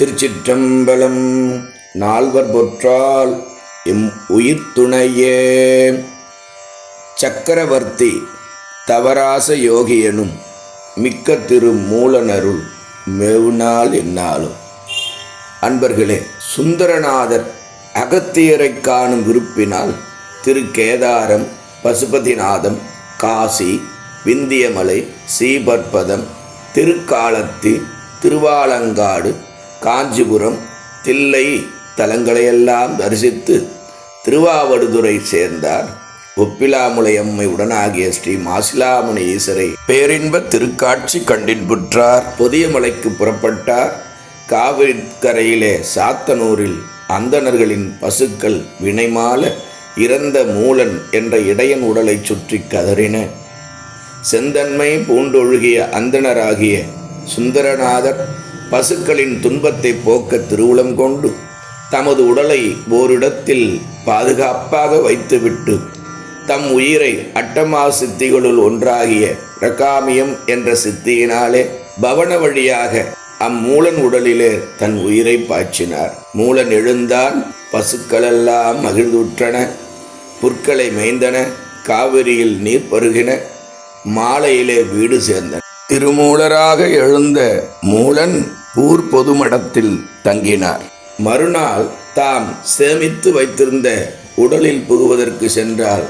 திருச்சிற்றம்பலம் நால்வர் பொற்றால் எம் உயிர் துணையே. சக்கரவர்த்தி தவராச யோகியனும் மிக்க திரு மூலனருள் மெவுனால் என்னாலும். அன்பர்களே சுந்தரநாதர் அகத்தியரை காணும் விருப்பினால் திரு கேதாரம் பசுபதிநாதம் காசி விந்தியமலை சீபற்பதம் திருக்காலத்தி திருவாலங்காடு காஞ்சிபுரம் தில்லை தலங்களையெல்லாம் தரிசித்து திருவாவடுதுறை சேர்ந்தார். ஒப்பிலாமுலையம்மை உடனாகிய ஸ்ரீ மாசிலாமணி ஈசரை பேரின்ப திருக்காட்சி கண்டின்புற்றார் புதிய மலைக்கு புறப்பட்டார். காவிரி கரையிலே சாத்தனூரில் அந்தணர்களின் பசுக்கள் வினைமால இறந்த மூலன் என்ற இடையன் உடலை சுற்றி கதறின. செந்தன்மை பூண்டொழுகிய அந்தணராகிய சுந்தரநாதர் பசுக்களின் துன்பத்தை போக்க திருவுளம் கொண்டு தமது உடலை ஓரிடத்தில் பாதுகாப்பாக வைத்துவிட்டு தம் உயிரை அட்டமா சித்திகளுள் ஒன்றாகிய ரகாமியம் என்ற சித்தியினாலே பவன வழியாக அம்மூலன் உடலிலே தன் உயிரை பாய்ச்சினார். மூலன் எழுந்தான் பசுக்களெல்லாம் மகிழ்ந்துற்றன புற்களை மேய்ந்தன காவிரியில் நீர் பருகின மாலையிலே வீடு சேர்ந்தன. திருமூலராக எழுந்த மூலன் ஊர் பொதுமடத்தில் தங்கினார். மறுநாள் தாம் சேமித்து வைத்திருந்த உடலில் புகுவதற்கு சென்றார்.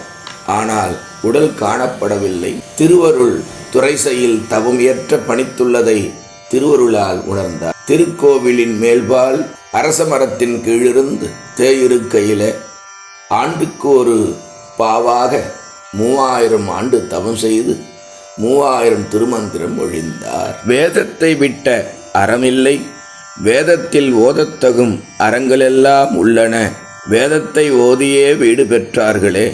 ஆனால் உடல் காணப்படவில்லை. திருவருள் துறைசையில் தவம் ஏற்ற பணித்துள்ளதை திருவருளால் உணர்ந்தார். திருக்கோவிலின் மேல்பால் அரச மரத்தின் கீழிருந்து தேயிருக்கையில ஆண்டுக்கு ஒரு பாவாக மூவாயிரம் ஆண்டு தவம் செய்து மூவாயிரம் திருமந்திரம் ஒழிந்தார். வேதத்தை விட்ட அறமில்லை. வேதத்தில் ஓதத்தகும் அறங்களெல்லாம் உள்ளன. வேதத்தை ஓதியே வீடு பெற்றார்களே.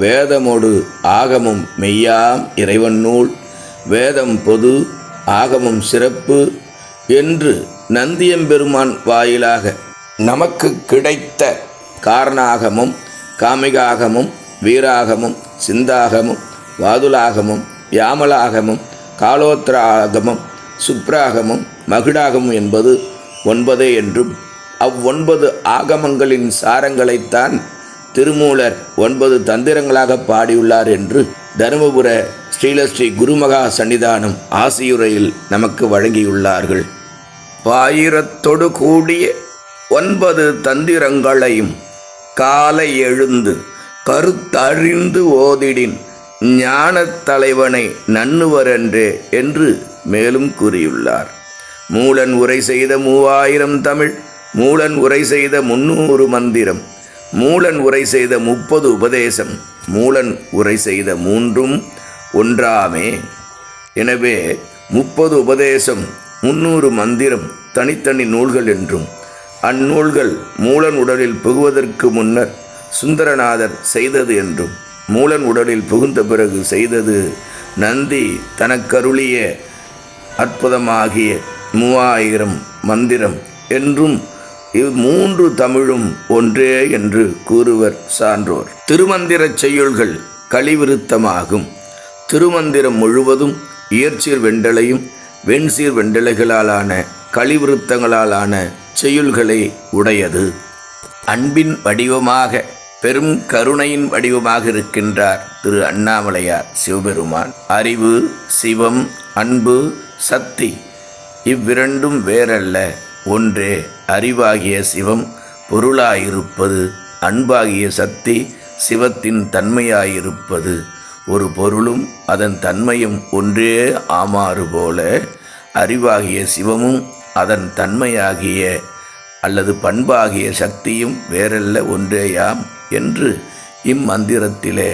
வேதமொடு ஆகமும் மெய்யாம் இறைவன் நூல் வேதம் பொது ஆகமும் சிறப்பு என்று நந்தியம்பெருமான் வாயிலாக நமக்கு கிடைத்த காரணாகமும் காமிகாகமும் வீராகமும் சிந்தாகமும் வாதுலாகமும் யாமலாகமும் காலோத்திராகமும் சுப்ராகமும் மகிடாகமும் என்பது ஒன்பதே என்றும் அவ்வொன்பது ஆகமங்களின் சாரங்களைத்தான் திருமூலர் ஒன்பது தந்திரங்களாக பாடியுள்ளார் என்று தருமபுர ஸ்ரீலஸ்ரீ குருமகா சன்னிதானம் ஆசியுரையில் நமக்கு வழங்கியுள்ளார்கள். பாயிரத்தொடு கூடிய ஒன்பது தந்திரங்களையும் காலை எழுந்து கருத்தறிந்து ஓதிடின் ஞானத் தலைவனை நன்னுவரென்றே என்று மேலும் கூறியுள்ளார். மூலன் உரை செய்த மூவாயிரம் தமிழ் மூலன் உரை செய்த முன்னூறு மந்திரம் மூலன் உரை செய்த முப்பது உபதேசம் மூலன் உரை செய்த மூன்றும் ஒன்றாமே. எனவே முப்பது உபதேசம் முன்னூறு மந்திரம் தனித்தனி நூல்கள் என்றும் அந்நூல்கள் மூலன் உடலில் புகுவதற்கு முன்னர் சுந்தரநாதர் செய்தது என்றும் மூலன் உடலில் புகுந்த பிறகு செய்தது நந்தி தனக்கருளிய அற்புதமாகிய மூவாயிரம் மந்திரம் என்றும் இவ் மூன்று தமிழும் ஒன்றே என்று கூறுவர் சான்றோர். திருமந்திரச் செய்யுள்கள் கலிவிருத்தமாகும் திருமந்திரம் முழுவதும் இயற்சீர் வெண்டலையும் வெண்சீர் வெண்டலைகளாலான கலிவிருத்தங்களாலான செய்யுள்களை உடையது. அன்பின் வடிவமாக பெரும் கருணையின் வடிவமாக இருக்கின்றார் திரு அண்ணாமலையார் சிவபெருமான். அறிவு சிவம் அன்பு சக்தி. இவ்விரண்டும் வேறல்ல. ஒன்றே அறிவாகிய சிவம் பொருளாயிருப்பது அன்பாகிய சக்தி சிவத்தின் தன்மையாயிருப்பது. ஒரு பொருளும் அதன் தன்மையும் ஒன்றே ஆமாறு போல அறிவாகிய சிவமும் அதன் தன்மையாகிய அல்லது பண்பாகிய சக்தியும் வேறல்ல ஒன்றேயாம் என்று இம்மந்திரத்திலே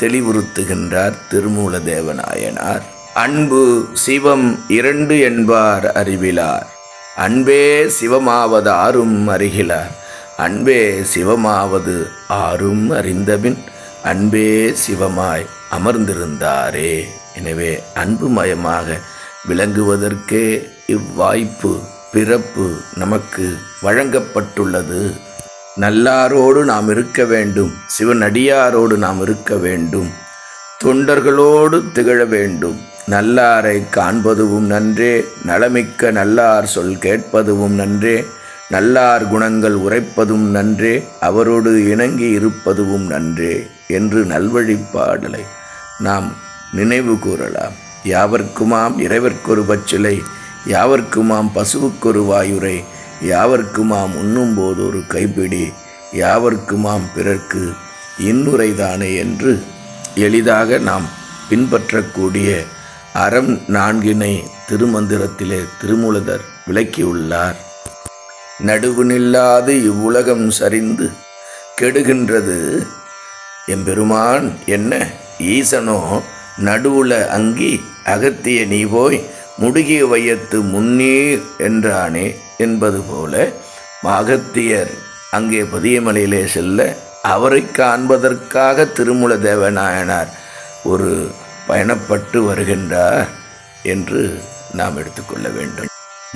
தெளிவுறுத்துகின்றார் திருமூல தேவநாயனார் அன்பு சிவம் இரண்டு என்பார் அறிவிலார். அன்பே சிவமாவது ஆறும் அறிகிலார். அன்பே சிவமாவது ஆறும் அறிந்தபின் அன்பே சிவமாய் அமர்ந்திருந்தாரே. எனவே அன்புமயமாக விளங்குவதற்கே இவ்வாய்ப்பு பிறப்பு நமக்கு வழங்கப்பட்டுள்ளது. நல்லாரோடு நாம் இருக்க வேண்டும். சிவனடியாரோடு நாம் இருக்க வேண்டும். தொண்டர்களோடு திகழ வேண்டும். நல்லாரை காண்பதுவும் நன்றே. நலமிக்க நல்லார் சொல் கேட்பதுவும் நன்றே. நல்லார் குணங்கள் உரைப்பதும் நன்றே. அவரோடு இணங்கி இருப்பதுவும் நன்றே என்று நல்வழிப்பாடலை நாம் நினைவு கூறலாம். யாவர்க்குமாம் இறைவர்க்கொரு பச்சிலை யாவர்க்குமாம் பசுவுக்கொரு வாயுரை யாவர்க்குமாம் உண்ணும்போது ஒரு கைப்பிடி யாவர்க்குமாம் பிறர்க்கு இன்னுரைதானே என்று எளிதாக நாம் பின்பற்றக்கூடிய அறம் நான்கினை திருமந்திரத்திலே திருமூலதர் விளக்கியுள்ளார். நடுவுநில்லாது இவ்வுலகம் சரிந்து கெடுகின்றது. எம்பெருமான் என்ன? ஈசனோ நடுவுல அங்கி அகத்திய நீ போய் முடுகிய வையத்து முன்னீர் என்றானே என்பது போல அகத்தியர் அங்கே பதியமலையிலே செல்ல அவரை காண்பதற்காக திருமூல தேவநாயனார் ஒரு பயணப்பட்டு வருகின்றார் என்று நாம் எடுத்துக்கொள்ள வேண்டும்.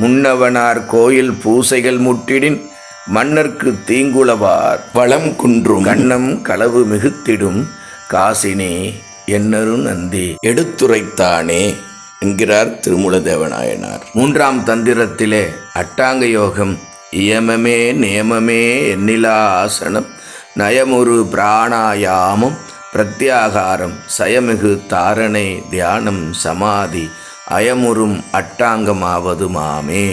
முன்னவனார் கோயில் பூசைகள் முட்டிடின் மன்னர்க்கு தீங்குளவார். வளம் குன்றும். கண்ணம் களவு மிகுத்திடும் காசினே என்னரு நந்தி. எடுத்துரைத்தானே என்கிறார் திருமூல தேவநாயனார் மூன்றாம் தந்திரத்திலே அட்டாங்க யோகம் இயமமே நியமமே எண்ணிலா ஆசனம் நயமுறு பிராணாயாமம் பிரத்யாகாரம் சயமிகு தாரணை தியானம் சமாதி அயமுறும் அட்டாங்கமாவது மாமே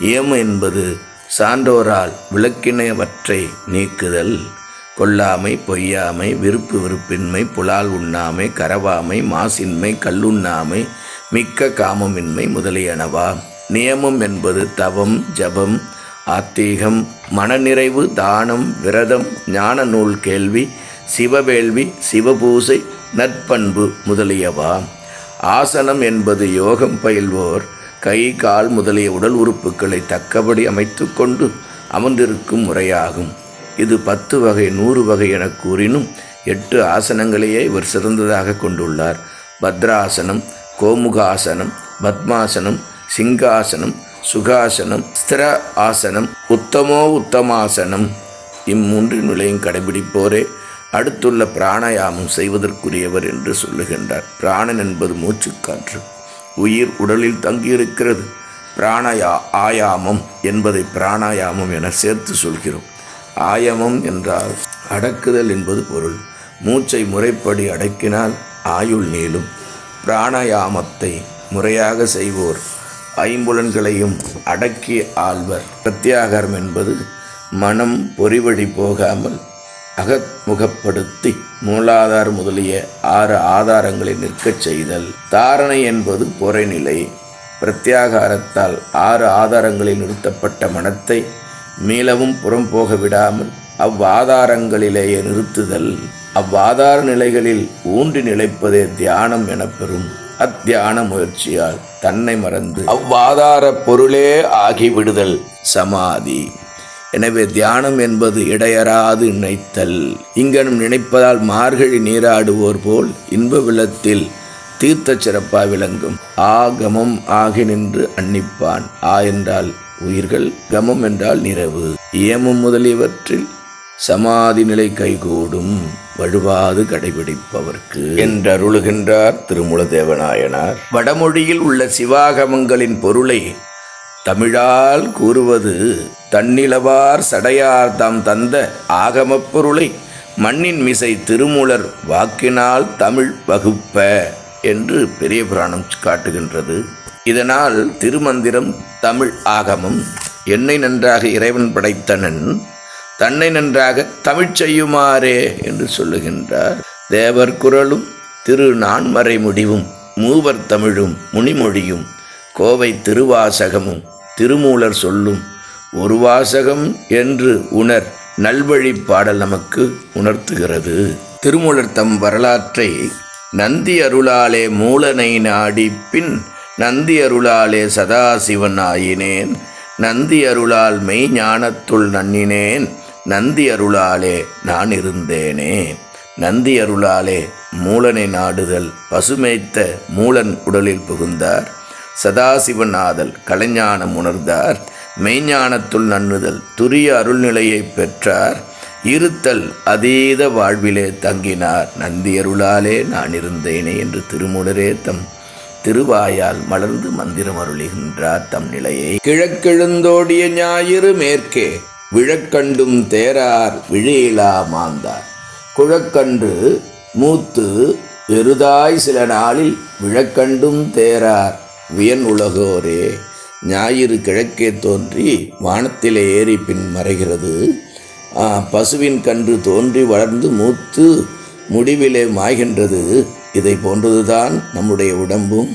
இயம் என்பது சான்றோரால் விளக்கினவற்றை நீக்குதல். கொல்லாமை பொய்யாமை விருப்பு விருப்பின்மை புலால் உண்ணாமை கரவாமை மாசின்மை கல்லுண்ணாமை மிக்க காமமின்மை முதலியனவா. நியமம் என்பது தவம் ஜபம் ஆத்தீகம் மனநிறைவு தானம் விரதம் ஞான நூல் கேள்வி சிவவேள்வி சிவபூசை நற்பண்பு முதலியவா? ஆசனம் என்பது யோகம் பயில்வோர் கை கால் முதலிய உடல் உறுப்புகளை தக்கபடி அமைத்து கொண்டு அமர்ந்திருக்கும் முறையாகும். இது பத்து வகை நூறு வகை என கூறினும் எட்டு ஆசனங்களையே இவர் சிறந்ததாக கொண்டுள்ளார். பத்ராசனம் கோமுகாசனம் பத்மாசனம் சிங்காசனம் சுகாசனம் ஸ்திர ஆசனம் உத்தமோ உத்தமாசனம். இம்மூன்று நிலையும் கடைபிடிப்போரே. அடுத்துள்ள பிராணாயாமம் செய்வதற்குரியவர் என்று சொல்லுகின்றார். பிராணன் என்பது மூச்சுக்காற்று உயிர் உடலில் தங்கியிருக்கிறது. பிராணயா ஆயாமம் என்பதை பிராணாயாமம் என சேர்த்து சொல்கிறோம். ஆயமம் என்றால் அடக்குதல் என்பது பொருள். மூச்சை முறைப்படி அடக்கினால் ஆயுள் நீளும். பிராணாயாமத்தை முறையாக செய்வோர். ஐம்புலன்களையும் அடக்கி ஆள்வர். பிரத்யாகரம் என்பது மனம் பொறிவழி போகாமல் அகமுகப்படுத்தி மூலாதார் முதலிய ஆறு ஆதாரங்களை நிற்கச் செய்தல். தாரணை என்பது பொறைநிலை. பிரத்யாகாரத்தால் ஆறு ஆதாரங்களில் நிறுத்தப்பட்ட மனத்தை மீளவும் புறம் போக விடாமல் அவ்வாதாரங்களிலேயே நிறுத்துதல். அவ்வாதார நிலைகளில் ஊன்றி நிலைப்பதே தியானம் எனப்பெறும் அத்தியான முயற்சியால் தன்னை மறந்து அவ்வாதார பொருளே ஆகிவிடுதல் சமாதி. எனவே தியானம் என்பது இடையறாது நினைத்தல். இங்கனும் நினைப்பதால் மார்கழி நீராடுவோர் போல் இன்ப விளத்தில் தீர்த்த சிறப்பா விளங்கும். ஆ கமம் ஆகி நின்று அன்னிப்பான். ஆ என்றால் உயிர்கள் கமம் என்றால் நிறவு ஏமம் முதலியவற்றில் சமாதி நிலை கைகூடும். வழுவாது கடைபிடிப்பவர்க்கு என்றருளுகின்றார் திருமுல தேவநாயனார் வடமொழியில் உள்ள சிவாகமங்களின் பொருளை தமிழால் கூறுவது தன்னிலவார் சடையார் தாம் தந்த ஆகமப் பொருளை மண்ணின் மிசை திருமூலர் வாக்கினால் தமிழ் வகுப்ப என்று பெரிய புராணம் காட்டுகின்றது. இதனால் திருமந்திரம் தமிழ் ஆகமம் என்னை நன்றாக இறைவன் படைத்தனன் தன்னை நன்றாக தமிழ் செய்யுமாறே என்று சொல்லுகின்றார். தேவர் குரலும் திரு நான்மறை முடிவும் மூவர் தமிழும் முனிமொழியும் கோவை திருவாசகமும் திருமூலர் சொல்லும் ஒரு வாசகம் என்று உணர் நல்வழி பாடல் நமக்கு உணர்த்துகிறது திருமூலர் தம் வரலாற்றை நந்தி அருளாலே மூலனை நாடி பின் நந்தி அருளாலே சதாசிவன் ஆயினேன். நந்தி அருளால் மெய் ஞானத்துள் நன்னினேன். நந்தி அருளாலே நான் இருந்தேனே. நந்தி அருளாலே மூலனை நாடுதல் பசுமைத்த மூலன் உடலில் புகுந்தார். சதாசிவநாதல் கலைஞானம் உணர்ந்தார். மெய்ஞானத்துள் நன்னுதல் துரிய அருள்நிலையை பெற்றார். இருத்தல் அதீத வாழ்விலே தங்கினார். நந்தியருளாலே நான் இருந்தேனே என்று திருமுடரே தம் திருவாயால் மலர்ந்து மந்திரம் அருளுகின்றார் தம் நிலையை. கிழக்கெழுந்தோடிய ஞாயிறு மேற்கே விழக்கண்டும் தேரார் விழியிலா மாந்தார். குழக்கன்று மூத்து எருதாய் சில நாளில் விழக்கண்டும் தேரார் வியன் உலகோரே ஞாயிறு கிழக்கே தோன்றி வானத்திலே ஏறி பின் மறைகிறது பசுவின் கன்று தோன்றி வளர்ந்து மூத்து முடிவிலே மாய்கின்றது. இதை போன்றதுதான் நம்முடைய உடம்பும்.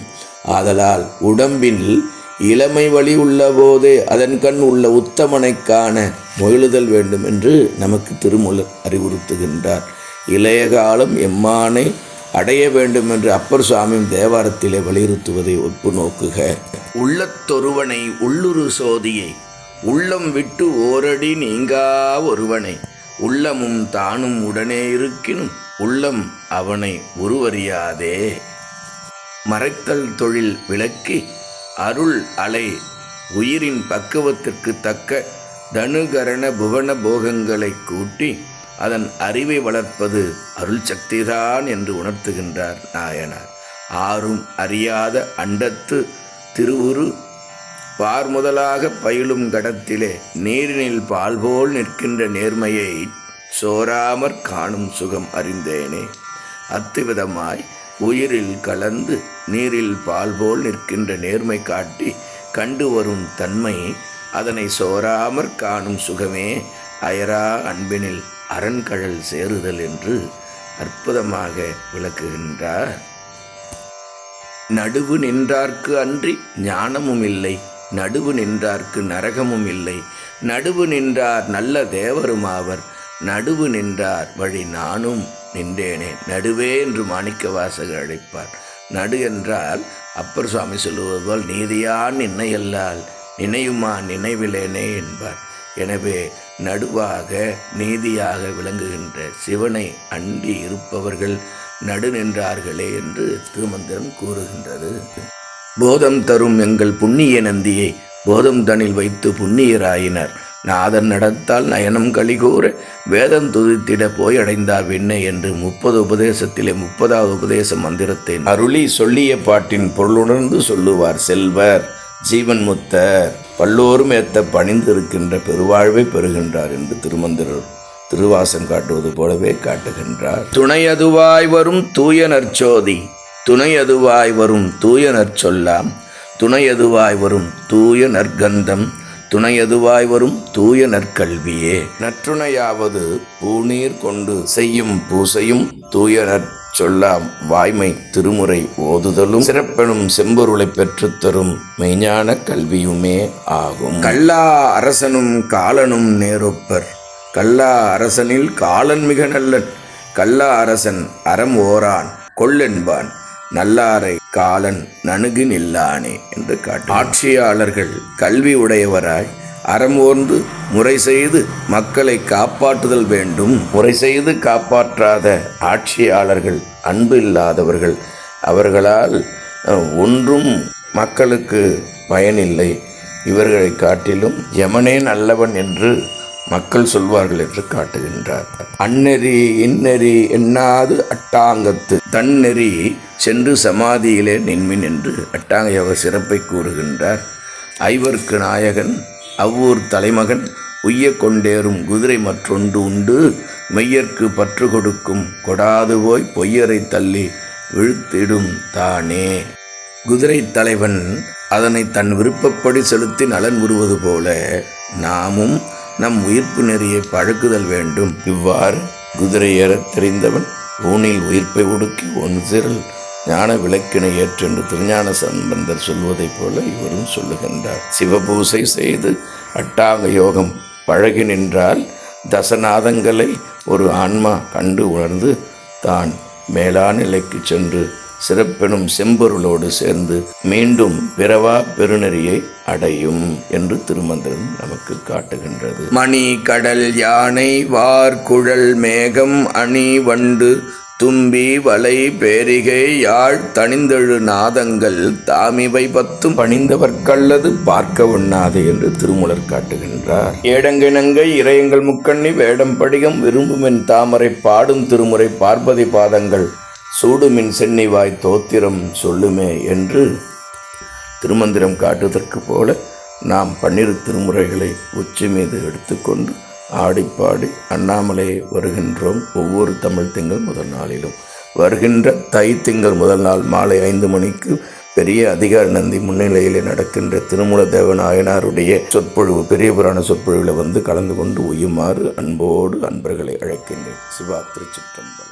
ஆதலால் உடம்பில் இளமை வழி உள்ள போதே அதன் கண் உள்ள உத்தமனைக்கான காண முயலுதல் வேண்டும் என்று நமக்கு திருமூலர் அறிவுறுத்துகின்றார். இளைய காலம் எம்மானை அடைய வேண்டும் என்று அப்பர் சுவாமியும் தேவாரத்திலே வலியுறுத்துவதை ஒப்பு நோக்குக. உள்ளத்தொருவனை உள்ளுரு சோதியை உள்ளம் விட்டு ஓரடி நீங்கா ஒருவனை உள்ளமும் தானும் உடனே இருக்கினும் உள்ளம் அவனை உருவறியாதே. மறைத்தல் தொழில் விளக்கி அருள் அலை உயிரின் பக்குவத்திற்கு தக்க தனுகரண புவன போகங்களை கூட்டி அதன் அறிவை வளர்ப்பது அருள் சக்திதான் என்று உணர்த்துகின்றார் நாயனார். ஆறும் அறியாத அண்டத்து திருவுரு பார் முதலாக பயிலும் கடத்திலே நீரினில் பால் போல் நிற்கின்ற நேர்மையை சோராமற் காணும் சுகம் அறிந்தேனே. அத்துவிதமாய் உயிரில் கலந்து நீரில் பால் போல் நிற்கின்ற நேர்மை காட்டி கண்டு வரும் தன்மை அதனை சோராமற் காணும் சுகமே அயரா அன்பினில் அரண்கழல் சேருதல் என்று அற்புதமாக விளக்குகின்றார். நடுவு நின்றார்க்கு அன்றி ஞானமும் இல்லை நடுவு நின்றார்க்கு நரகமும் இல்லை நடுவு நின்றார் நல்ல தேவருமாவர் நடுவு நின்றார் வழி நானும் நின்றேனே நடுவே என்று மாணிக்க வாசகர் அழைப்பார். நடு என்றால் அப்பர் சுவாமி சொல்லுவது போல் நீதியான் நின்னையல்லால் நினையுமா நினைவிலேனே என்பார். எனவே நடுவாக நீதியாக விளங்குகின்ற சிவனை அண்டி இருப்பவர்கள் நடு நின்றார்களே என்று திருமந்திரம் கூறுகின்றது. போதம் தரும் எங்கள் புண்ணிய நந்தியை போதம் தனில் வைத்து புண்ணியராயினர். நாதன் நடத்தால் நயனம் கலிகூற வேதம் துதித்திட போய் அடைந்தார் விண்ணை என்று முப்பது உபதேசத்திலே முப்பதாவது உபதேச மந்திரத்தை அருளி சொல்லிய பாட்டின் பொருளுணர்ந்து சொல்லுவார் செல்வர் ஜீவன் முத்தர். பல்லோரும் ஏத்த பணிந்திருக்கின்ற பெருவாழ்வை பெறுகின்றார் என்று திருமந்திரர் திருவாசம் காட்டுவது போலவே காட்டுகின்றார். துணையதுவாய் வரும் தூய நற்சோதி துணையதுவாய் வரும் தூய நற்சொல்லாம் துணையதுவாய் வரும் தூய நற்கந்தம் துணையதுவாய் வரும் தூய நற்கல்வியே நற்றுணையாவது பூநீர் கொண்டு செய்யும் பூசையும் தூய சொல்லாம் வாய்மை திருமுறை ஓதுதலும் சிறப்பெனும் செம்பொருளை பெற்றுத்தரும் மெய்ஞான கல்வியுமே ஆகும். கல்லா அரசனும் காலனும் நேரொப்பர். கல்லா அரசனில் காலன் மிக நல்லன். கல்லா அரசன் அறம் ஓரான் கொள்ளென்பான். நல்லாரை காலன் நணுகு நில்லானே என்று காட்டு ஆட்சியாளர்கள் கல்வி உடையவராய் அறம் ஓர்ந்து முறை செய்து மக்களை காப்பாற்றுதல் வேண்டும். முறை செய்து காப்பாற்றாத ஆட்சியாளர்கள் அன்பு இல்லாதவர்கள் அவர்களால் ஒன்றும் மக்களுக்கு பயனில்லை. இவர்களை காட்டிலும் யமனே நல்லவன் என்று மக்கள் சொல்வார்கள் என்று காட்டுகின்றார். அந்நெறி இந்நெறி எண்ணாது அட்டாங்கத்து. தன்னெறி சென்று சமாதியிலே நின்மின் என்று அட்டாங்க யோக சிறப்பை கூறுகின்றார். ஐவர்க்கு நாயகன் அவ்வூர் தலைமகன் உய்ய கொண்டேறும் குதிரை மற்றொன்று உண்டு. மெய்யர்க்கு பற்று கொடுக்கும் கொடாது போய் பொய்யரை தள்ளி விழுத்திடும் தானே. குதிரை தலைவன் அதனை தன் விருப்பப்படி செலுத்தி நலன் உறுவது போல நாமும் நம் உயிர்ப்பு நெறியை பழக்குதல் வேண்டும். இவ்வாறு குதிரை ஏறத் தெரிந்தவன் ஊனில் உயிர்ப்பை ஒடுக்கி ஒன்றிரல் ஞான விளக்கினை ஏற்றென்று திருஞான சம்பந்தர் சொல்வதைப் போல இவரும் சொல்லுகின்றார். சிவபூசை செய்து அட்டாக யோகம் பழகி நின்றால் தசநாதங்களை ஒரு ஆன்மா கண்டு உணர்ந்து தான் மேலான நிலைக்கு சென்று சிறப்பெனும் செம்பொருளோடு சேர்ந்து மீண்டும் பிறவா பெருநெறியை அடையும் என்று திருமந்திரம் நமக்கு காட்டுகின்றது. மணி கடல் யானை வார்குழல் மேகம் அணி வண்டு தும்பி வலை பேரிகை யாழ் தணிந்தெழு நாதங்கள் தாமிவை பத்தும் பணிந்தவர்க்கல்லது பார்க்க உண்ணாது என்று திருமுலர் காட்டுகின்றார். ஏடங்கிணங்கை இறையங்கள் முக்கண்ணி வேடம் படிகம் விரும்புமென் தாமரை பாடும் திருமுறை பார்ப்பதி பாதங்கள் சூடுமின் சென்னிவாய் தோத்திரம் சொல்லுமே என்று திருமந்திரம் காட்டுவதற்கு போல நாம் பன்னிரு திருமுறைகளை உச்சி மீது எடுத்துக்கொண்டு ஆடிப்பாடி அண்ணாமலையை வருகின்றோம் ஒவ்வொரு தமிழ் திங்கள் முதல் நாளிலும். வருகின்ற தை திங்கள் முதல் நாள் மாலை ஐந்து மணிக்கு பெரிய அதிகார நந்தி முன்னிலையில் நடக்கின்ற திருமூல தேவநாயனாருடைய சொற்பொழிவு பெரிய புராண சொற்பொழிவில் வந்து கலந்து கொண்டு உயுமாறு அன்போடு அன்பர்களை அழைக்கின்றேன். சிவா திருச்சிற்றம்பலம்.